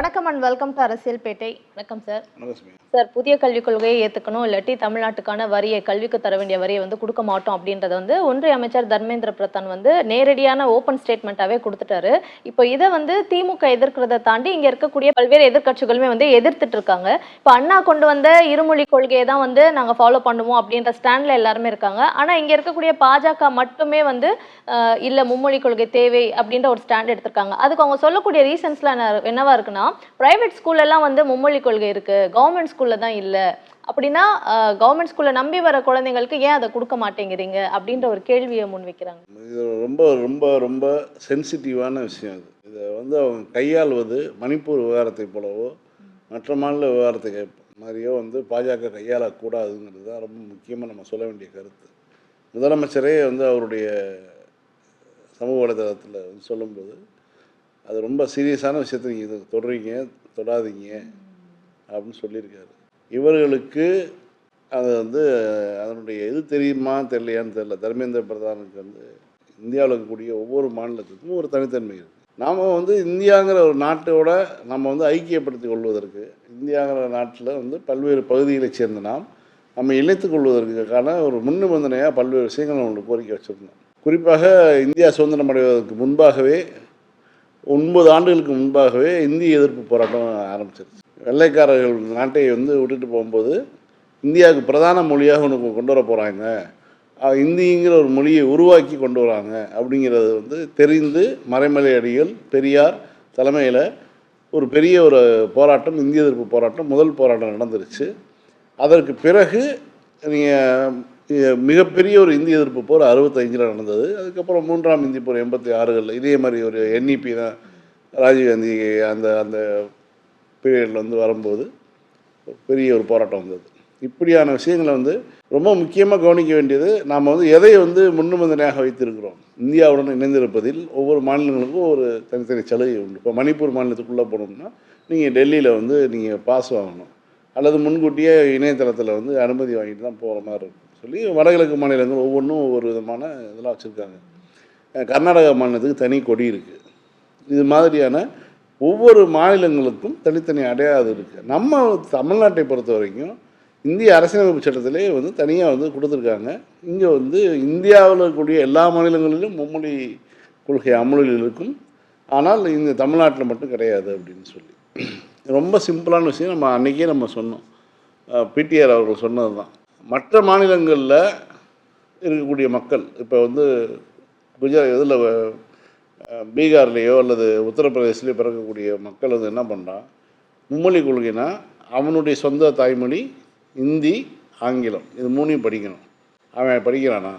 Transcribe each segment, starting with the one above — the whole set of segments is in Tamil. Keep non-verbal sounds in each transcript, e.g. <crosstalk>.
வணக்கம் அண்ட் வெல்கம் டு அரசியல் பேட்டை வணக்கம் சார். சார் புதிய கல்விக் கொள்கையை ஏற்றுக்கணும் இல்லாட்டி தமிழ்நாட்டுக்கான வரியை கல்விக்கு தர வேண்டிய வரியை வந்து கொடுக்க மாட்டோம் அப்படின்றத வந்து ஒன்றிய அமைச்சர் தர்மேந்திர பிரதான் வந்து நேரடியான ஓப்பன் ஸ்டேட்மெண்ட்டாகவே கொடுத்துட்டாரு. இப்போ இதை வந்து திமுக எதிர்க்கிறத தாண்டி இங்கே இருக்கக்கூடிய பல்வேறு எதிர்க்கட்சிகளுமே வந்து எதிர்த்துட்டு இருக்காங்க. இப்போ அண்ணா கொண்டு வந்த இருமொழி கொள்கையை தான் வந்து நாங்கள் ஃபாலோ பண்ணுவோம் அப்படின்ற ஸ்டாண்டில் எல்லாருமே இருக்காங்க. ஆனால் இங்கே இருக்கக்கூடிய பாஜக மட்டுமே வந்து இல்ல மும்மொழி கொள்கை தேவை அப்படின்ற ஒரு ஸ்டாண்ட் எடுத்திருக்காங்க. அதுக்கு அவங்க சொல்லக்கூடிய ரீசன்ஸ்லாம் என்னவா இருக்குன்னா பிரைவேட் ப்ரைவேட் ஸ்கூல்லலாம் வந்து மும்மொழி கொள்கை இருக்குது கவர்மெண்ட் ஸ்கூல்ல தான் இல்லை. அப்படின்னா கவர்மெண்ட் ஸ்கூலில் நம்பி வர குழந்தைங்களுக்கு ஏன் அதை கொடுக்க மாட்டேங்கிறீங்க? அப்படின்ற ஒரு கேள்வியை முன்வைக்கிறாங்க. இது ரொம்ப ரொம்ப ரொம்ப சென்சிட்டிவான விஷயம் இது இதை வந்து அவங்க கையாள்வது மணிப்பூர் விவகாரத்தை போலவோ மற்ற மாநில விவகாரத்தை மாதிரியோ வந்து பாஜக கையாளக்கூடாதுங்கிறது தான் ரொம்ப முக்கியமாக நம்ம சொல்ல வேண்டிய கருத்து. முதலமைச்சரே வந்து அவருடைய சமூக வலைதளத்தில் வந்து சொல்லும்போது அது ரொம்ப சீரியஸான விஷயத்த நீங்கள் இது தொடுறீங்க தொடாதீங்க அப்படின்னு சொல்லியிருக்காரு. இவர்களுக்கு அது வந்து அதனுடைய இது தெரியுமா தெரியலையான்னு தெரியல. தர்மேந்திர பிரதானுக்கு வந்து இந்தியாவில் இருக்கக்கூடிய ஒவ்வொரு மாநிலத்துக்கும் ஒரு தனித்தன்மை இருக்குது நாம் வந்து இந்தியாங்கிற ஒரு நாட்டோட நம்ம வந்து ஐக்கியப்படுத்திக் கொள்வதற்கு இந்தியாங்கிற நாட்டில் வந்து பல்வேறு பகுதிகளை சேர்ந்த நாம் நம்ம இணைத்துக் கொள்வதற்கான ஒரு முன்னிபந்தனையாக பல்வேறு விஷயங்கள் நம்மளுக்கு கோரிக்கை வச்சுருந்தோம். குறிப்பாக இந்தியா சுதந்திரம் அடைவதற்கு முன்பாகவே ஒன்பது ஆண்டுகளுக்கு முன்பாகவே இந்திய எதிர்ப்பு போராட்டம் ஆரம்பிச்சிருச்சு. வெள்ளைக்காரர்கள் நாட்டை வந்து விட்டுட்டு போகும்போது இந்தியாவுக்கு பிரதான மொழியாக ஒன்று கொண்டு வர போகிறாங்க இந்திங்கிற ஒரு மொழியை உருவாக்கி கொண்டு வராங்க அப்படிங்கிறது வந்து தெரிந்து மறைமலை அடிகள் பெரியார் தலைமையில் ஒரு பெரிய ஒரு போராட்டம் இந்திய எதிர்ப்பு போராட்டம் முதல் போராட்டம் நடந்துருச்சு. அதற்கு பிறகு நீங்கள் மிகப்பெரிய ஒரு இந்திய எதிர்ப்பு போர் அறுபத்தஞ்சில் நடந்தது. அதுக்கப்புறம் மூன்றாம் இந்திய போர் எண்பத்தி ஆறுகளில் இதே மாதிரி ஒரு என்இபி தான் ராஜீவ்காந்தி அந்த அந்த பீரியடில் வந்து வரும்போது பெரிய ஒரு போராட்டம் வந்தது. இப்படியான விஷயங்களை வந்து ரொம்ப முக்கியமாக கவனிக்க வேண்டியது நாம் வந்து எதை வந்து முன்னுமந்தனையாக வைத்திருக்கிறோம். இந்தியாவுடன் இணைந்திருப்பதில் ஒவ்வொரு மாநிலங்களுக்கும் ஒரு தனித்தனி சலுகை உண்டு. இப்போ மணிப்பூர் மாநிலத்துக்குள்ளே போனோம்னா நீங்கள் டெல்லியில் வந்து நீங்கள் பாஸ் வாங்கணும் அல்லது முன்கூட்டியே இணையதளத்தில் வந்து அனுமதி வாங்கிட்டு தான் போகிற மாதிரி இருக்கும். சொல்லி வடகிழக்கு மாநிலங்கள் ஒவ்வொன்றும் ஒவ்வொரு விதமான இதெல்லாம் வச்சுருக்காங்க. கர்நாடகா மாநிலத்துக்கு தனி கொடி இருக்குது இது மாதிரியான ஒவ்வொரு மாநிலங்களுக்கும் தனித்தனி அடையாளம் இருக்குது நம்ம தமிழ்நாட்டை பொறுத்த வரைக்கும் இந்திய அரசியலமைப்பு சட்டத்திலே வந்து தனியாக வந்து கொடுத்துருக்காங்க. இங்கே வந்து இந்தியாவில் இருக்கக்கூடிய எல்லா மாநிலங்களிலும் மும்மொழி கொள்கை அமலில் இருக்கும். ஆனால் இந்த தமிழ்நாட்டில் மட்டும் கிடையாது அப்படின்னு சொல்லி. ரொம்ப சிம்பிளான விஷயம் நம்ம அன்றைக்கே நம்ம சொன்னோம். பிடிஆர் அவர்கள் சொன்னது தான் மற்ற மாநிலங்களில் இருக்கக்கூடிய மக்கள் இப்போ வந்து குஜராத் இதில் பீகார்லேயோ அல்லது உத்தரப்பிரதேசிலேயோ பிறக்கக்கூடிய மக்கள் வந்து என்ன பண்ணுறான் மும்மொழி கொள்கைனா அவனுடைய சொந்த தாய்மொழி இந்தி ஆங்கிலம் இது மூணையும் படிக்கணும். அவன் படிக்கிறானா?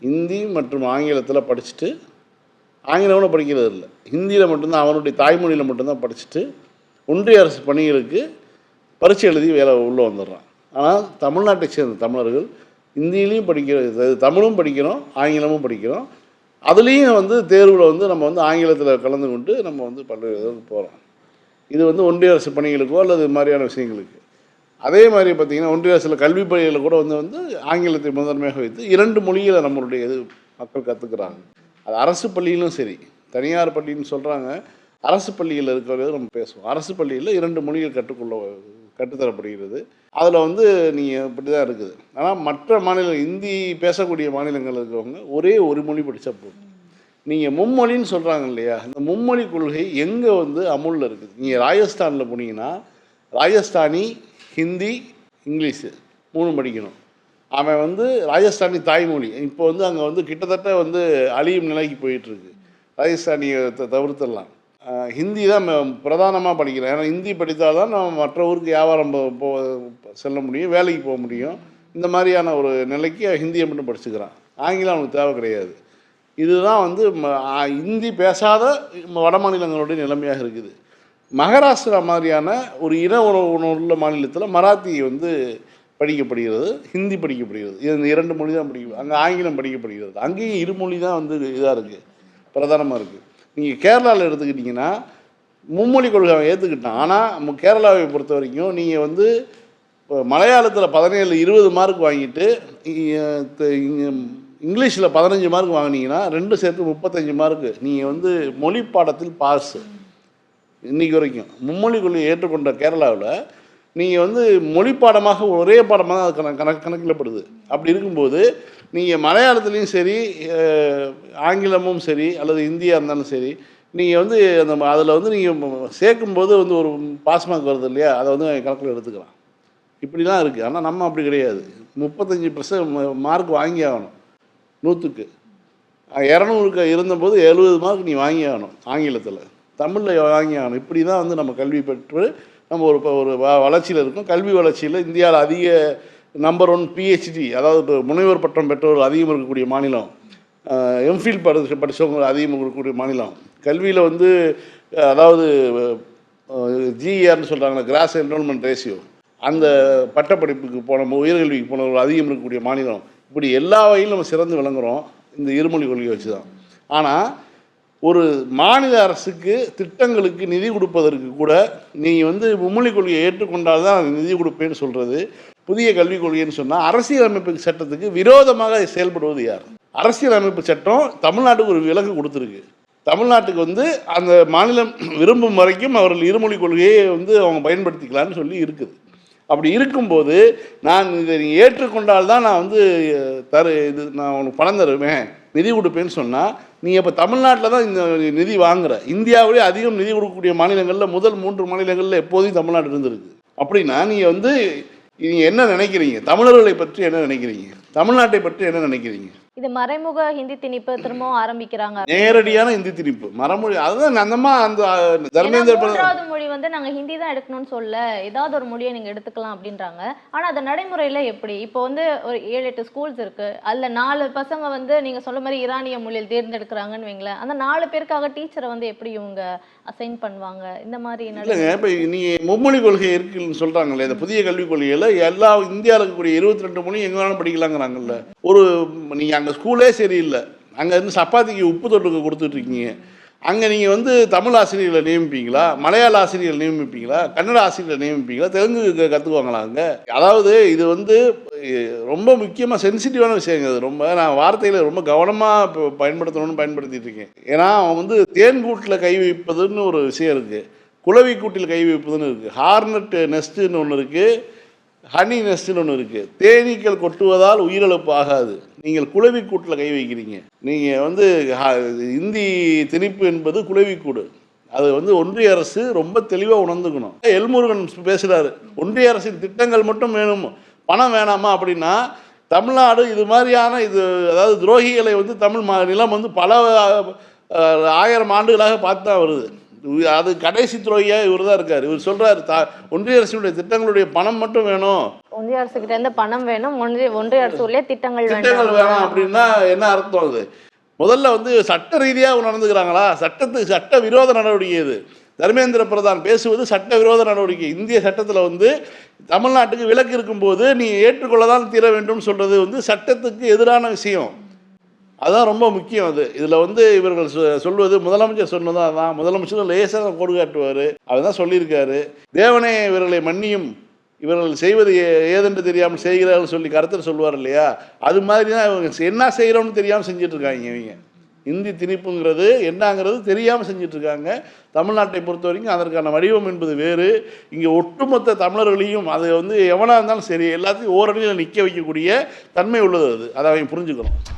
இந்தி மற்றும் ஆங்கிலத்தில் படிச்சுட்டு ஆங்கிலம்னு படிக்கிறது இல்லை. ஹிந்தியில் மட்டும்தான் அவனுடைய தாய்மொழியில் மட்டும்தான் படிச்சுட்டு ஒன்றிய அரசு பணிகளுக்கு பரீட்சை எழுதி வேலை உள்ளே வந்துடுறான். ஆனால் தமிழ்நாட்டை சேர்ந்த தமிழர்கள் இந்தியிலையும் படிக்கிற தமிழும் படிக்கிறோம் ஆங்கிலமும் படிக்கிறோம். அதுலேயும் வந்து தேர்வில் வந்து நம்ம வந்து ஆங்கிலத்தில் கலந்து கொண்டு நம்ம வந்து பல்வேறு இதுக்கு போகிறோம் இது வந்து ஒன்றிய அரசு பணிகளுக்கோ அல்லது இது மாதிரியான விஷயங்களுக்கு. அதே மாதிரி பார்த்திங்கன்னா ஒன்றிய அரசில் கல்வி பணிகளில் கூட வந்து வந்து ஆங்கிலத்தை முதன்மையாக வைத்து இரண்டு மொழிகளை நம்மளுடைய இது மக்கள் கற்றுக்குறாங்க அது அரசு பள்ளியிலும் சரி தனியார் பள்ளின்னு சொல்கிறாங்க அரசு பள்ளியில் இருக்கிறது நம்ம பேசுவோம். அரசு பள்ளியில் இரண்டு மொழிகள் கற்றுக்கொள்ள கற்றுத்தரப்படுகிறது அதில் வந்து நீங்கள் இப்படி தான் இருக்குது. ஆனால் மற்ற மாநிலம் இந்தி பேசக்கூடிய மாநிலங்கள் இருக்கிறவங்க ஒரே ஒரு மொழி படித்தா போதும். நீங்கள் மும்மொழின்னு சொல்கிறாங்க இல்லையா? இந்த மும்மொழி கொள்கை எங்கே வந்து அமுலில் இருக்குது? நீங்கள் ராஜஸ்தானில் போனீங்கன்னா ராஜஸ்தானி ஹிந்தி இங்கிலீஷு மூணு படிக்கணும். அவன் வந்து ராஜஸ்தானி தாய்மொழி. இப்போ வந்து அங்கே வந்து கிட்டத்தட்ட வந்து அழியும் நிலைக்கு போயிட்டுருக்கு ராஜஸ்தானியை தவிர்த்துடலாம். ஹிந்தி தான் பிரதானமாக படிக்கிறேன். ஏன்னா ஹிந்தி படித்தால் தான் நம்ம மற்ற ஊருக்கு வியாபாரம் போ செல்ல முடியும் வேலைக்கு போக முடியும். இந்த மாதிரியான ஒரு நிலைக்கு ஹிந்தியை மட்டும் படிச்சுக்கிறான். ஆங்கிலம் அவனுக்கு தேவை கிடையாது. இதுதான் வந்து ம- இந்தி பேசாத வட மாநிலங்களுடைய நிலைமையாக இருக்குது. மகாராஷ்டிரா மாதிரியான ஒரு இன உணவு உள்ள மாநிலத்தில் மராத்தி வந்து படிக்கப்படுகிறது ஹிந்தி படிக்கப்படுகிறது. இது இந்த இரண்டு மொழி தான் படிக்க அங்கே ஆங்கிலம் படிக்கப்படுகிறது. அங்கேயும் இருமொழி தான் வந்து இதாக இருக்குது பிரதானமாக இருக்குது நீங்கள் கேரளாவில் எடுத்துக்கிட்டிங்கன்னா மும்மொழி கொள்கை அவன் ஏற்றுக்கிட்டான் ஆனால் கேரளாவை பொறுத்த வரைக்கும் நீங்கள் வந்து இப்போ மலையாளத்தில் பதினேழு இருபது மார்க் வாங்கிட்டு இங்கிலீஷில் பதினஞ்சு மார்க் வாங்கினீங்கன்னா ரெண்டு சேர்த்து முப்பத்தஞ்சு மார்க்கு நீங்கள் வந்து மொழி பாடத்தில் பாஸ் இன்றைக்கி வரைக்கும் மும்மொழி கொள்கையை ஏற்றுக்கொண்ட கேரளாவில் நீங்கள் வந்து மொழி பாடமாக ஒரே பாடமாக அது கணக்கு கணக்கு கணக்கிடப்படுது அப்படி இருக்கும்போது நீங்கள் மலையாளத்துலேயும் சரி ஆங்கிலமும் சரி அல்லது இந்தியா இருந்தாலும் சரி நீங்கள் வந்து அந்த அதில் வந்து நீங்கள் சேர்க்கும்போது வந்து ஒரு பாஸ் மார்க் வருது இல்லையா? அதை வந்து கணக்கில் எடுத்துக்கலாம். இப்படிலாம் இருக்குது ஆனால் நம்ம அப்படி கிடையாது. முப்பத்தஞ்சு பர்சன்ட் மார்க் வாங்கி ஆகணும். நூற்றுக்கு இரநூறுக்கு இருந்தபோது எழுபது மார்க் நீ வாங்கி ஆகணும் ஆங்கிலத்தில். தமிழில் வாங்கி ஆகணும். இப்படி தான் வந்து நம்ம கல்வி பெற்று நம்ம ஒரு இப்போ ஒரு வ வளர்ச்சியில் இருக்கோம். கல்வி வளர்ச்சியில் இந்தியாவில் அதிக நம்பர் ஒன் பிஹெச்டி அதாவது இப்போ முனைவர் பட்டம் பெற்றவர்கள் அதிகம் இருக்கக்கூடிய மாநிலம் எம்ஃபில் படி படித்தவங்க அதிகம் இருக்கக்கூடிய மாநிலம். கல்வியில் வந்து அதாவது ஜிஆர்னு சொல்கிறாங்களே கிராஸ் என்ரோல்மெண்ட் ரேஷியோ அந்த பட்டப்படிப்புக்கு போன உயர்கல்விக்கு போனவர்கள் அதிகம் இருக்கக்கூடிய மாநிலம். இப்படி எல்லா வகையிலும் நம்ம சிறந்து விளங்குறோம். இந்த இருமொழி கொள்கையை வச்சு தான் ஆனால் ஒரு மாநில அரசுக்கு திட்டங்களுக்கு நிதி கொடுப்பதற்கு கூட நீங்கள் வந்து மும்மொழி கொள்கையை ஏற்றுக்கொண்டால் தான் நிதி கொடுப்பேன்னு சொல்கிறது புதிய கல்விக் கொள்கைன்னு சொன்னால் அரசியலமைப்பு சட்டத்துக்கு விரோதமாக செயல்படுவது யார்? அரசியலமைப்பு சட்டம் தமிழ்நாட்டுக்கு ஒரு விலக்கு கொடுத்துருக்கு. தமிழ்நாட்டுக்கு வந்து அந்த மாநிலம் விரும்பும் வரைக்கும் அவர்கள் இருமொழி கொள்கையை வந்து அவங்க பயன்படுத்திக்கலாம்னு சொல்லி இருக்குது. அப்படி இருக்கும்போது நான் இதை நீ ஏற்றுக்கொண்டால் தான் நான் வந்து தரு இது நான் உனக்கு பணம் தருவேன். நிதி கொடுப்பேன்னு சொன்னால் நீ இப்போ தமிழ்நாட்டில் தான் இந்த நிதி வாங்குற. இந்தியாவிலே அதிகம் நிதி கொடுக்கக்கூடிய மாநிலங்களில் முதல் மூன்று மாநிலங்களில் எப்போதையும் தமிழ்நாடு இருந்திருக்கு. அப்படின்னா நீங்கள் வந்து நீங்கள் என்ன நினைக்கிறீங்க? தமிழர்களை பற்றி என்ன நினைக்கிறீங்க? தமிழ்நாட்டை பற்றி என்ன நினைக்கிறீங்க? இது மறைமுக ஹிந்தி திணிப்பு திரும்பவும் ஆரம்பிக்கிறாங்க. நேரடியான இந்தி திணிப்பு. மரமொழி அதுதான் அந்தமா அந்த மூன்றாவது மொழி வந்து நாங்க ஹிந்தி தான் எடுக்கணும்னு சொல்ல ஏதாவது ஒரு மொழியை நீங்க எடுத்துக்கலாம் அப்படின்றாங்க. ஆனா அது நடைமுறையில எப்படி? இப்போ வந்து ஒரு ஏழு எட்டு ஸ்கூல்ஸ் இருக்கு. அதுல நாலு பசங்க வந்து நீங்க சொல்ல மாதிரி ஈரானிய மொழியில் தேர்ந்தெடுக்கிறாங்கன்னு வைங்களேன். அந்த நாலு பேருக்காக டீச்சரை வந்து எப்படி இவங்க அசைன் பண்ணுவாங்க? இந்த மாதிரி இல்லைங்க இப்போ நீங்கள் மும்மொழி கொள்கை இருக்குன்னு சொல்கிறாங்களே இந்த புதிய கல்விக் கொள்கையில் எல்லா இந்தியாவில் இருக்கக்கூடிய இருபத்தி ரெண்டு மொழி எங்கே வேணாலும் படிக்கலாங்கிறாங்கல்ல. ஒரு நீங்கள் அங்கே ஸ்கூலே சரியில்லை. அங்கே இருந்து சப்பாத்திக்கு உப்பு தொட்டுக்கு கொடுத்துட்ருக்கீங்க. அங்கே நீங்கள் வந்து தமிழ் ஆசிரியர்களை நியமிப்பீங்களா? மலையாள ஆசிரியர்கள் நியமிப்பீங்களா? கன்னட ஆசிரியர்களை நியமிப்பீங்களா? தெலுங்கு கற்றுக்குவாங்களா அங்கே? அதாவது இது வந்து ரொம்ப முக்கியமாக சென்சிட்டிவான விஷயங்க அது ரொம்ப. நான் வார்த்தையில் ரொம்ப கவனமாக பயன்படுத்தணும்னு பயன்படுத்திட்டு இருக்கேன் ஏன்னா அவன் வந்து தேன்கூட்டில் கை வைப்பதுன்னு ஒரு விஷயம் இருக்குது குளவி கூட்டில் கை வைப்பதுன்னு இருக்குது ஹார்னட் நெஸ்ட்டுன்னு ஒன்று இருக்குது ஹனி நெஸ்ட்னு ஒன்று இருக்குது தேனீக்கள் கொட்டுவதால் உயிரிழப்பு ஆகாது நீங்கள் குளவி கூட்டில் கை வைக்கிறீங்க. நீங்கள் வந்து இந்தி திணிப்பு என்பது குளவிக்கூடு அது வந்து ஒன்றிய அரசு ரொம்ப தெளிவாக உணர்ந்துக்கணும். எல்முருகன் பேசுகிறாரு ஒன்றிய அரசின் திட்டங்கள் மட்டும் வேணும். பணம் வேணாமா? அப்படின்னா தமிழ்நாடு இது மாதிரியான இது அதாவது துரோகிகளை வந்து தமிழ் மாநிலம் வந்து பல ஆயிரம் ஆண்டுகளாக பார்த்து தான் வருது. அது கடைசி துரோகியாக இவர் தான் இருக்கார். இவர் சொல்கிறார் த ஒன்றிய அரசினுடைய திட்டங்களுடைய பணம் மட்டும் வேணும். ஒன்றிய அரசு கிட்ட இருந்து பணம் வேணும் ஒன்றிய ஒன்றிய அரசு உள்ளே திட்டங்கள் திட்டங்கள் வேணும் அப்படின்னா என்ன அர்த்தம் அது? முதல்ல வந்து சட்ட ரீதியாக நடந்துக்கிறாங்களா? சட்டத்துக்கு சட்ட விரோத நடவடிக்கை இது. தர்மேந்திர பிரதான் பேசுவது சட்ட விரோத நடவடிக்கை. இந்திய சட்டத்தில் வந்து தமிழ்நாட்டுக்கு விலக்கு இருக்கும்போது நீ ஏற்றுக்கொள்ள தான் தீர வேண்டும் சொல்கிறது வந்து சட்டத்துக்கு எதிரான விஷயம். அதுதான் ரொம்ப முக்கியம் அது. இதில் வந்து இவர்கள் சொ- சொல்வது முதலமைச்சர் சொன்னதான் தான் முதலமைச்சர் லேசாக கோடு காட்டுவார். அவர் தான் சொல்லியிருக்காரு. தேவனே இவர்களை மன்னியும். இவர்கள் செய்வது ஏதென்று தெரியாமல் செய்கிறார்கள் சொல்லி கருத்தர் சொல்லுவார் இல்லையா? அது மாதிரி தான் இவங்க என்ன செய்கிறோம்னு தெரியாமல் செஞ்சிட்ருக்காங்க இவங்க. இந்தி திணிப்புங்கிறது என்னங்கிறது தெரியாமல் செஞ்சிட்ருக்காங்க. தமிழ்நாட்டை பொறுத்த வரைக்கும் அதற்கான வடிவம் என்பது வேறு. இங்கே ஒட்டுமொத்த தமிழர்களையும் அது வந்து எவனாக இருந்தாலும் சரி எல்லாத்தையும் ஓரணியில் நிற்க வைக்கக்கூடிய தன்மை உள்ளது அது. அதை அவங்க புரிஞ்சுக்கணும்.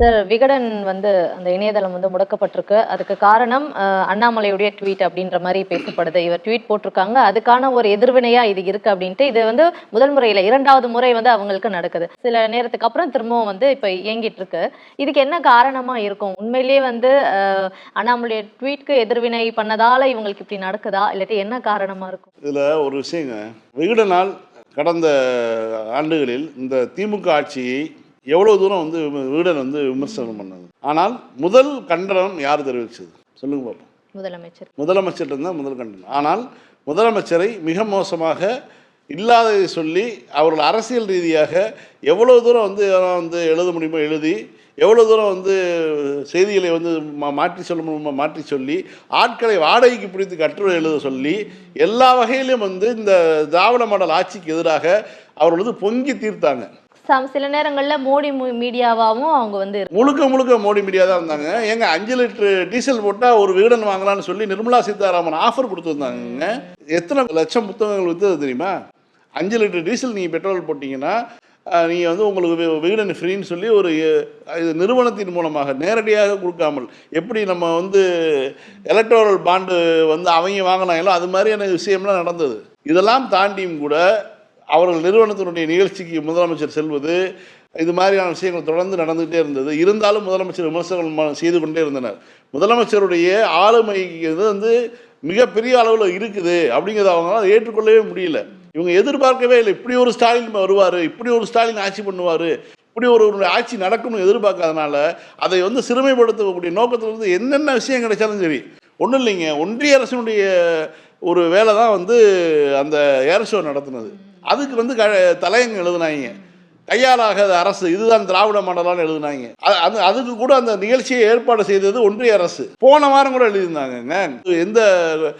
சார் விகடன் வந்து அந்த இணையதளம் வந்து முடக்கப்பட்டிருக்கு. அதுக்கு காரணம் அண்ணாமலையுடைய ட்வீட் அப்படின்ற மாதிரி பேசப்படுது. இவர் ட்வீட் போட்டிருக்காங்க. அதுக்கான ஒரு எதிர்வினையா இது இருக்கு அப்படின்ட்டு இது வந்து முதல் முறையில இரண்டாவது முறை வந்து அவங்களுக்கு நடக்குது. சில நேரத்துக்கு அப்புறம் திரும்பவும் வந்து இப்ப இயங்கிட்டு இருக்கு இதுக்கு என்ன காரணமா இருக்கும்? உண்மையிலேயே வந்து அண்ணாமலையை அண்ணாமலைய ட்வீட்க்கு எதிர்வினை பண்ணதால இவங்களுக்கு இப்படி நடக்குதா? இல்லாட்டி என்ன காரணமா இருக்கும்? இதுல ஒரு விஷயங்க. விகடனால் கடந்த ஆண்டுகளில் இந்த திமுக ஆட்சியை எவ்வளோ தூரம் வந்து விகடன் வந்து விமர்சனம் பண்ணது? ஆனால் முதல் கண்டனம் யார் தெரிவிச்சது? சொல்லுங்க பார்ப்போம் முதலமைச்சர். முதலமைச்சர் தான் முதல் கண்டனம். ஆனால் முதலமைச்சரை மிக மோசமாக இல்லாததை சொல்லி அவர்கள் அரசியல் ரீதியாக எவ்வளோ தூரம் வந்து வந்து எழுத முடியுமோ எழுதி எவ்வளோ தூரம் வந்து செய்திகளை வந்து மா- மாற்றி சொல்ல முடியுமோ மாற்றி சொல்லி ஆட்களை வாடகைக்கு பிடித்து கட்டுரை எழுத சொல்லி எல்லா வகையிலும் வந்து இந்த திராவிட மாடல் ஆட்சிக்கு எதிராக அவர்கள் வந்து பொங்கி தீர்த்தாங்க. சம் சில நேரங்களில் மோடி மீடியாவாகவும் அவங்க வந்து முழுக்க முழுக்க மோடி மீடியா தான் இருந்தாங்க. ஏங்க அஞ்சு லிட்டர் டீசல் போட்டால் ஒரு வீடன் வாங்கலாம்னு சொல்லி நிர்மலா சீதாராமன் ஆஃபர் கொடுத்துருந்தாங்க எத்தனை லட்சம் புத்தகங்கள் விற்றது தெரியுமா? அஞ்சு லிட்டர் டீசல் நீங்கள் பெட்ரோல் போட்டிங்கன்னா நீங்கள் வந்து உங்களுக்கு வி- விகடன் ஃப்ரீன்னு சொல்லி ஒரு இது நிறுவனத்தின் மூலமாக நேரடியாக கொடுக்காமல் எப்படி நம்ம வந்து எலக்ட்ரல் பாண்டு வந்து அவங்க வாங்கினாங்களோ அது மாதிரியான விஷயம்லாம் நடந்தது. இதெல்லாம் தாண்டியும் கூட அவர்கள் நிறுவனத்தினுடைய நிகழ்ச்சிக்கு முதலமைச்சர் செல்வது இது மாதிரியான விஷயங்கள் தொடர்ந்து நடந்துகிட்டே இருந்தது. இருந்தாலும் முதலமைச்சர் விமர்சனம் செய்து கொண்டே இருந்தனர். முதலமைச்சருடைய ஆளுமை இது வந்து மிகப்பெரிய அளவில் இருக்குது அப்படிங்கிறத அவங்களால ஏற்றுக்கொள்ளவே முடியல. இவங்க எதிர்பார்க்கவே இல்லை. இப்படி ஒரு ஸ்டாலின் வருவார் இப்படி ஒரு ஸ்டாலின் ஆட்சி பண்ணுவார் இப்படி ஒரு ஆட்சி நடக்கும்னு எதிர்பார்க்காதனால அதை வந்து சிறுமைப்படுத்தக்கூடிய நோக்கத்தில் இருந்து என்னென்ன விஷயம் கிடைச்சாலும் சரி ஒன்றும் இல்லைங்க. ஒன்றிய அரசினுடைய ஒரு வேலை தான் வந்து அந்த ஏர் ஷோ நடத்துனது. அதுக்கு வந்து க தலையங்க எழுதுனாங்க. கையாலாகாத அரசு. இதுதான் திராவிட மண்டலம்னு எழுதுனாங்க. அது அதுக்கு கூட அந்த நிகழ்ச்சியை ஏற்பாடு செய்தது ஒன்றிய அரசு. போன வாரம் கூட எழுதியிருந்தாங்கங்க எந்த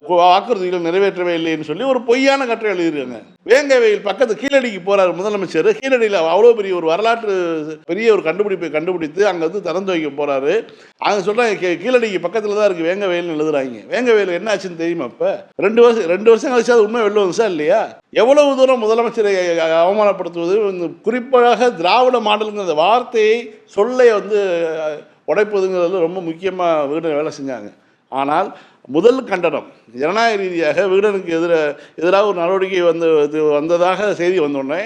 வாக்குறுதிகளும் நிறைவேற்றவே இல்லைன்னு சொல்லி ஒரு பொய்யான கட்டுரை எழுதியிருக்காங்க. வேங்கவையில் பக்கத்து கீழடிக்கு போறாரு முதலமைச்சர். கீழடியில் அவ்வளோ பெரிய ஒரு வரலாற்று பெரிய ஒரு கண்டுபிடிப்பை கண்டுபிடித்து அங்கே வந்து திறந்து வைக்க போறாரு. அங்கே சொல்றாங்க கீ- கீழடிக்கு பக்கத்தில் தான் இருக்கு வேங்கவேல்னு எழுதுறாங்க. வேங்கவேல் என்ன ஆச்சுன்னு தெரியுமா இப்போ ரெண்டு வருஷம் ரெண்டு வருஷம் கழிச்சு அது உண்மை வெளில வந்துச்சா இல்லையா? எவ்வளவு தூரம் முதலமைச்சரை அவமானப்படுத்துவது? குறிப்பாக குறிப்பாக திராவிட மாடலுங்கிற அந்த வார்த்தையை சொல்லை வந்து உடைப்பதுங்கிறது ரொம்ப முக்கியமாக வீடு வேலை செஞ்சாங்க. ஆனால் முதல் கண்டனம் ஜனநாயக ரீதியாக வீடனுக்கு எதிர எதிராக ஒரு நடவடிக்கை வந்து இது வந்ததாக செய்தி வந்தோடனே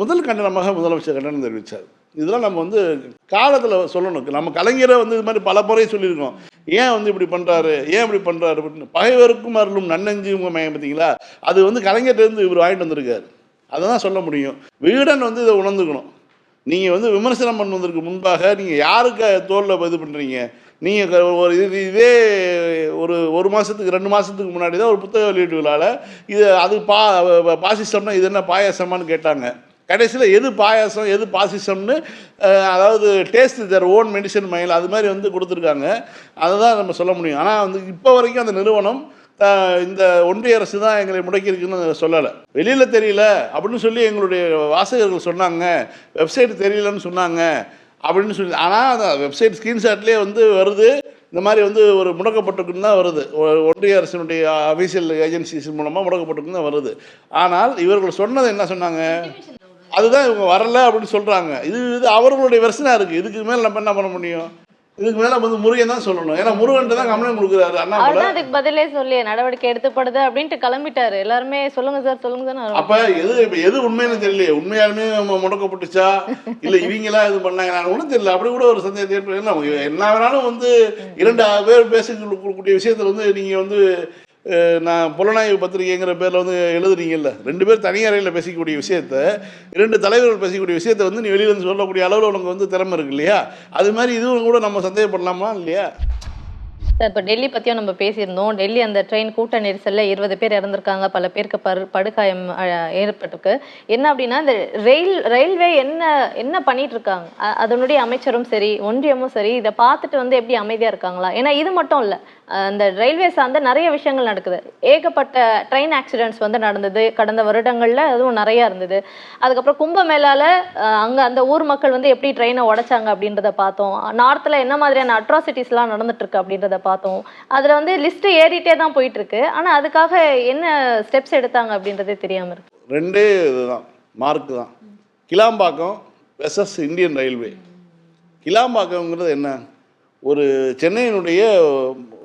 முதல் கண்டனமாக முதலமைச்சர் கண்டனம் தெரிவித்தார். இதெல்லாம் நம்ம வந்து காலத்தில் சொல்லணும். நம்ம கலைஞரை வந்து இது மாதிரி பல முறை சொல்லியிருக்கோம். ஏன் வந்து இப்படி பண்ணுறாரு ஏன் இப்படி பண்ணுறாரு அப்படின்னு பகைவருக்கும் அருளும் நன்னெஞ்சும் மயம் பார்த்தீங்களா? அது வந்து கலைஞர்லேருந்து இவர் வாங்கிட்டு வந்திருக்காரு. அதை தான் சொல்ல முடியும். வீடன் வந்து இதை உணர்ந்துக்கணும். நீங்கள் வந்து விமர்சனம் பண்ணுவதற்கு முன்பாக நீங்கள் யாருக்கு தோலில் இது பண்ணுறீங்க நீங்கள் ஒரு இது இதே ஒரு ஒரு மாதத்துக்கு ரெண்டு மாதத்துக்கு முன்னாடி தான் ஒரு புத்தக வெளியீட்டு விழாவில் இது அது பா பாசிசம்னா இது என்ன பாயாசமான்னு கேட்டாங்க. கடைசியில் எது பாயாசம் எது பாசிசம்னு அதாவது டேஸ்ட் தர் ஓன் மெடிசன் மயில் அது மாதிரி வந்து கொடுத்துருக்காங்க. அதை தான் நம்ம சொல்ல முடியும். ஆனால் வந்து இப்போ வரைக்கும் அந்த நிறுவனம் இந்த ஒன்றிய அரசு தான் எங்களை முடக்கியிருக்குன்னு சொல்லலை. வெளியில் தெரியல அப்படின்னு சொல்லி எங்களுடைய வாசகர்கள் சொன்னாங்க. வெப்சைட் தெரியலன்னு சொன்னாங்க. அப்படின்னு சொல்லி ஆனால் அந்த வெப்சைட் ஸ்க்ரீன்ஷாட்லேயே வந்து வருது. இந்த மாதிரி வந்து ஒரு முடக்கப்பட்டிருக்குன்னு தான் வருது. ஒன்றிய அரசினுடைய அஃபீஷியல் ஏஜென்சிஸ் மூலமாக முடக்கப்பட்டிருக்குன்னு தான் வருது. ஆனால் இவர்கள் சொன்னது என்ன சொன்னாங்க? அதுதான் இவங்க வரல அப்படின்னு சொல்கிறாங்க இது இது அவர்களுடைய வெர்ஷனாக இருக்குது இதுக்கு மேலே நம்ம என்ன பண்ண முடியும்? இதுக்கு மேலே வந்து முருகன் தான் சொல்லணும். ஏன்னா முருகன் தான் கம்ப்ளைண்ட் கொடுக்குறாரு அவர்தான் அதுக்கு பதிலே சொல்லி நடவடிக்கை எடுத்துப்படுது அப்படின்ட்டு கிளம்பிட்டாரு. எல்லாருமே சொல்லுங்க சார் சொல்லுங்க சார் அப்ப எது இப்ப எது உண்மைன்னு தெரியல உண்மையாலுமே முடக்கப்பட்டுச்சா? இல்ல இவங்களா இது பண்ணாங்க? நான் ஒன்றும் தெரியல. அப்படி கூட ஒரு சந்தேகத்தை ஏற்படுது. என்ன வேணாலும் வந்து இரண்டு பேர் பேசக்கூடிய விஷயத்துல வந்து நீங்க வந்து நான் புலனாய்வு பத்திரிகைங்கிற பேரில் வந்து எழுதுறீங்கல்ல. ரெண்டு பேர் தனி அறையில் பேசிக்கக்கூடிய விஷயத்த இரண்டு தலைவர்கள் பேசக்கூடிய விஷயத்த வந்து நீ வெளியில வந்து சொல்லக்கூடிய அளவில் உனக்கு வந்து திறமை இருக்கு இல்லையா? அது மாதிரி இதுவும் கூட நம்ம சந்தேகப்படலாமா இல்லையா? சார் இப்போ டெல்லி பற்றியும் நம்ம பேசியிருந்தோம். டெல்லி அந்த ட்ரெயின் கூட்ட நெரிசலில் இருபது பேர் இறந்திருக்காங்க. பல பேருக்கு பரு படுகாயம் ஏற்பட்டிருக்கு. என்ன அப்படின்னா இந்த ரயில் ரயில்வே என்ன என்ன பண்ணிட்டு இருக்காங்க அதனுடைய அமைச்சரும் சரி ஒன்றியமும் சரி இதை பார்த்துட்டு வந்து எப்படி அமைதியாக இருக்காங்களா? ஏன்னா இது மட்டும் இல்லை அந்த ரயில்வே சார்ந்த நிறைய விஷயங்கள் நடக்குது. ஏகப்பட்ட ட்ரெயின் ஆக்சிடென்ட்ஸ் வந்து நடந்தது. கடந்த வருடங்களில் அதுவும் நிறையா இருந்தது. அதுக்கப்புறம் கும்பமேளால அங்கே அந்த ஊர் மக்கள் வந்து எப்படி ட்ரெயினை உடைச்சாங்க அப்படின்றத பார்த்தோம். நார்த்தில் என்ன மாதிரியான அட்ராசிட்டிஸ்லாம் நடந்துட்டுருக்கு அப்படின்றத பார்த்தோம். அதில் வந்து லிஸ்ட்டு ஏறிட்டே தான் போயிட்டுருக்கு. ஆனால் அதுக்காக என்ன ஸ்டெப்ஸ் எடுத்தாங்க அப்படின்றதே தெரியாமல் இருக்கு. ரெண்டே இதுதான். மார்க் தான். கிளாம்பாக்கம் வெசஸ் இந்தியன் ரயில்வே கிளாம்பாக்கம்ங்கிறது என்ன? ஒரு சென்னையினுடைய